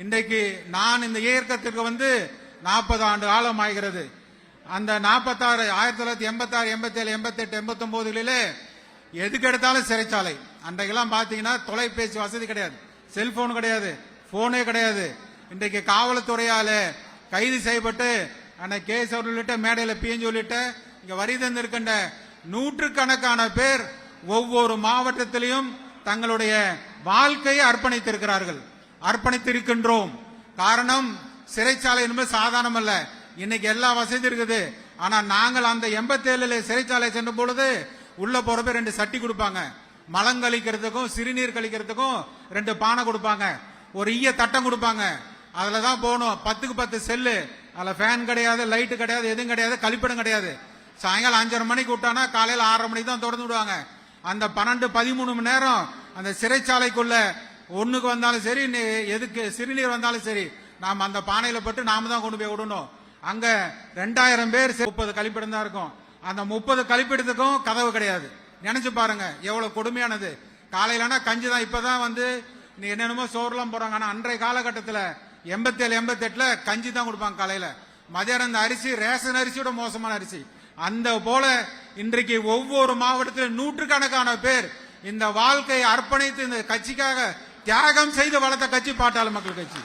இன்றைக்கு நான் இந்த இயக்கத்திற்கு வந்து நாற்பது ஆண்டு காலம் ஆகிறது அந்த நாற்பத்தாறு ஆயிரத்தி தொள்ளாயிரத்தி எண்பத்தாறு எண்பத்தேழு எண்பத்தெட்டு எண்பத்தொன்பதுகளிலே எதுக்கு எடுத்தாலும் சிறைச்சாலை. அன்றைக்கெல்லாம் பார்த்தீங்கன்னா தொலைபேசி வசதி கிடையாது. செல்போன் கிடையாது. போனே கிடையாது. இன்றைக்கு காவல்துறையால கைது செய்யப்பட்டு அன்னைக்கு கேஸ் உள்ளிட்ட மேடையில் பிஎன் உள்ளிட்ட இங்க வரி தந்திருக்கின்ற நூற்றுக்கணக்கான பேர் ஒவ்வொரு மாவட்டத்திலையும் தங்களுடைய வாழ்க்கையை அர்ப்பணித்திருக்கிறார்கள். அர்ப்பணித்திருக்கின்றோம். காரணம் சிறைச்சாலை என்பது சாதாரணம் அல்ல இன்னைக்கு எல்லா வசதி இருக்குது. ஆனா நாங்கள் அந்த எண்பத்தேழுல சிறைச்சாலை சென்ற பொழுது உள்ள போறப்ப ரெண்டு சட்டி கொடுப்பாங்க. மலம் கழிக்கிறதுக்கும் சிறுநீர் கழிக்கிறதுக்கும் ரெண்டு பானை கொடுப்பாங்க. ஒரு ஈய தட்டம் கொடுப்பாங்க. அதில் தான் போகணும். பத்துக்கு பத்து செல்லு. அதுல ஃபேன் கிடையாது லைட்டு கிடையாது எதுவும் கிடையாது கழிப்பிடம் கிடையாது. சாயங்காலம் அஞ்சரை மணிக்கு விட்டானா காலையில ஆறரை மணிக்கு தான் திறந்து விடுவாங்க. அந்த பன்னெண்டு பதிமூணு மணி நேரம் அந்த சிறைச்சாலைக்குள்ள ஒண்ணுக்கு வந்தாலும் சரி நீ எதுக்கு சிறுநீர் வந்தாலும் சரி நாம் அந்த பானையில பட்டு நாம தான் கொண்டு போய் விடணும். அங்க ரெண்டாயிரம் பேர் முப்பது கழிப்பிடம் தான் இருக்கும். அந்த முப்பது கழிப்பிடத்துக்கும் கதவு கிடையாது. நினைச்சு பாருங்க எவ்வளவு கொடுமையானது. காலையிலனா கஞ்சி தான் இப்பதான் வந்து நீ என்னென்னமோ சோறுலாம் போறாங்க ஆனா அன்றைய காலகட்டத்தில் எண்பத்தேழு எண்பத்தெட்டுல கஞ்சி தான் கொடுப்பாங்க காலையில. மதியானம் இந்த அரிசி ரேஷன் அரிசியோட மோசமான அரிசி. அந்த போல இன்றைக்கு ஒவ்வொரு மாவட்டத்திலும் நூற்றுக்கணக்கான பேர் இந்த வாழ்க்கையை அர்ப்பணித்து இந்த கட்சிக்காக தியாகம் செய்து வளர்த்த கட்சி பாட்டாளி மக்கள் கட்சி.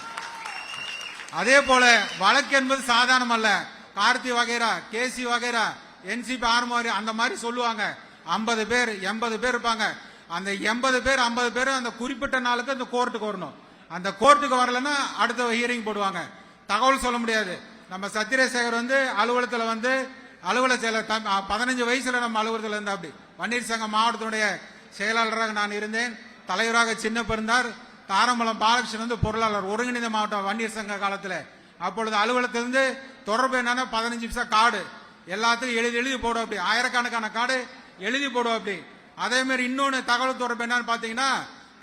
அதே போல வழக்கு என்பது சாதாரணம் அல்ல. கார்த்தி வகைரா கேசி வகைரா என்சிபி ஆர்மாரி அந்த மாதிரி சொல்லுவாங்க. ஐம்பது பேர் எண்பது பேர் இருப்பாங்க. அந்த எண்பது பேர் ஐம்பது பேர் அந்த குறிப்பிட்ட நாளுக்கு அந்த கோர்ட்டுக்கு வரணும். அந்த கோர்ட்டுக்கு வரலன்னா அடுத்த ஹியரிங் போடுவாங்க. தகவல் சொல்ல முடியாது. நம்ம சத்திரசேகர் வந்து அலுவலகத்தில் வந்து அலுவலக செயலர் தம்- பதினஞ்சு வயசுல நம்ம அலுவலகத்தில் இருந்தா அப்படி. பன்னீர்செல்வம் மாவட்டத்தினுடைய செயலாளராக நான் இருந்தேன். தலைவராக சின்ன பிறந்தார் தாரமலம் பாலகிருஷ்ணன் வந்து பொருளாளர் ஒருங்கிணைந்த மாவட்டம் வன்னியர் சங்க காலத்தில். அப்பொழுது அலுவலகத்திலிருந்து தொடர்பு என்னன்னா பதினஞ்சு நிமிஷம் காடு எல்லாத்தையும் எழுதி எழுதி போடும் அப்படி. ஆயிரக்கணக்கான காடு எழுதி போடும் அப்படி. அதே மாதிரி இன்னொன்று தகவல் தொடர்பு என்னன்னு பார்த்தீங்கன்னா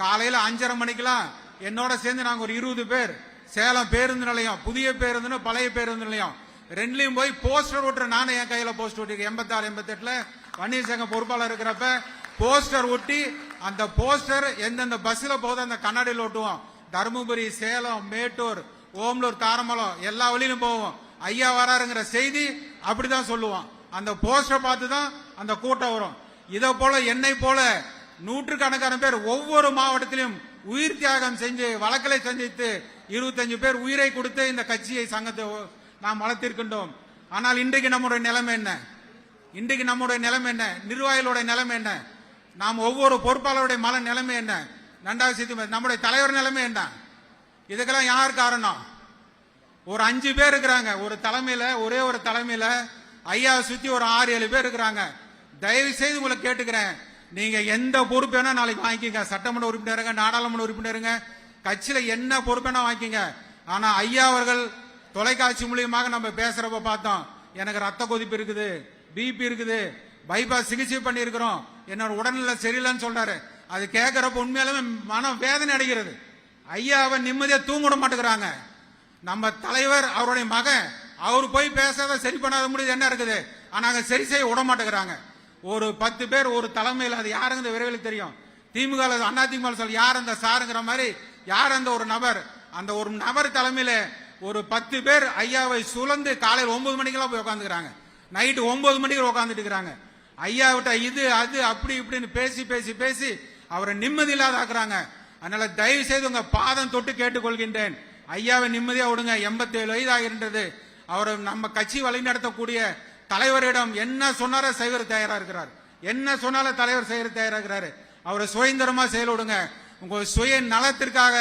காலையில் அஞ்சரை மணிக்கெல்லாம் என்னோட சேர்ந்து நாங்கள் ஒரு இருபது பேர். சேலம் பேருந்து நிலையம் புதிய பேருந்து பழைய பேருந்து நிலையம். ரெண்டுலையும் போய் போஸ்டர் ஒட்டுற நானும் என் கையில் போஸ்டர் ஒட்டி எண்பத்தாறு எண்பத்தெட்டில் வன்னியர் சங்க பொறுப்பாளர் இருக்கிறப்ப போஸ்டர் ஒட்டி அந்த போஸ்டர் எந்தெந்த பஸ்ல போகுதோ அந்த கண்ணாடியில் ஒட்டுவோம். தருமபுரி சேலம் மேட்டூர் ஓம்லூர் தாரமலம் எல்லா வழியிலும் போவோம். ஐயா வராருங்கிற செய்தி அப்படிதான் சொல்லுவோம் அந்த போஸ்டர் பார்த்து தான் அந்த கூட்டம் வரும். இதை போல என்னை போல நூற்றுக்கணக்கான பேர் ஒவ்வொரு மாவட்டத்திலும் உயிர் தியாகம் செஞ்சு வழக்கலை சந்தித்து இருபத்தஞ்சு பேர் உயிரை கொடுத்து இந்த கட்சியை சங்கத்தை நாம் வளர்த்திருக்கின்றோம். ஆனால் இன்றைக்கு நம்முடைய நிலைமை என்ன? இன்றைக்கு நம்முடைய நிலைமை என்ன? நிர்வாகிகளுடைய நிலைமை என்ன? நாம் ஒவ்வொரு பொறுப்பாளருடைய மன நிலைமை என்ன? நன்றாக சித்தி நம்முடைய தலைவர் நிலைமை என்ன? இதுக்கெல்லாம் யார் காரணம்? ஒரு அஞ்சு பேர் இருக்கிறாங்க. ஒரு தலைமையில ஒரே ஒரு தலைமையில ஐயாவை சுத்தி ஒரு ஆறு ஏழு பேர் இருக்கிறாங்க. தயவு செய்து உங்களை கேட்டுக்கிறேன். நீங்க எந்த பொறுப்பு வேணா நாளைக்கு வாங்கிக்கங்க. சட்டமன்ற உறுப்பினருங்க நாடாளுமன்ற உறுப்பினருங்க கட்சியில என்ன பொறுப்பு வேணா வாங்கிக்கங்க. ஆனா ஐயா அவர்கள் தொலைக்காட்சி மூலியமாக நம்ம பேசுறப்ப பார்த்தோம் எனக்கு ரத்த கொதிப்பு இருக்குது பிபி இருக்குது பைபாஸ் சிகிச்சை பண்ணி இருக்கிறோம் என்னோட உடல்நிலை சரியில்லைன்னு சொல்றாரு. அது கேட்கறப்ப உண்மையாலுமே மன வேதனை அடைகிறது. ஐயாவை நிம்மதியா தூங்க விட மாட்டேங்கிறாங்க. நம்ம தலைவர் அவருடைய மகன் அவர் போய் பேசாத சரி பண்ணாத முடியுது என்ன இருக்குது? ஆனால் சரி செய்ய விட மாட்டேங்கிறாங்க. ஒரு பத்து பேர் ஒரு தலைமையில் அது யாருங்க விரைவில் தெரியும். திமுக அண்ணா திமுக சொல்லி யார் அந்த சாருங்கிற மாதிரி யார் அந்த ஒரு நபர்? அந்த ஒரு நபர் தலைமையில ஒரு பத்து பேர் ஐயாவை சுழந்து காலையில் ஒன்பது மணிக்கெல்லாம் போய் உட்காந்துக்கிறாங்க நைட்டு ஒன்பது மணிக்கு உட்காந்துட்டு இருக்கிறாங்க. ஐயாவிட்ட இது அது அப்படி இப்படின்னு பேசி பேசி பேசி அவரை நிம்மதி இல்லாத ஆக்குறாங்க. அதனால தயவு செய்து உங்க பாதம் தொட்டு கேட்டுக்கொள்கின்றேன். ஐயாவை நிம்மதியா விடுங்க. எண்பத்தி ஏழு வயது ஆகின்றது. அவரை நம்ம கட்சி வழிநடத்தக்கூடிய தலைவரிடம் என்ன சொன்னாரோ செய்வர் தயாரா இருக்கிறார். என்ன சொன்னாலும் தலைவர் செய்யற தயாரா இருக்கிறாரு. அவரை சுயந்திரமா செயல்படுங்க உங்க சுய நலத்திற்காக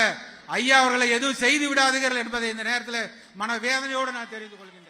ஐயா அவர்களை எதுவும் செய்து விடாதீர்கள் என்பதை இந்த நேரத்தில் மனவேதனையோடு நான் தெரிந்து கொள்கிறேன்.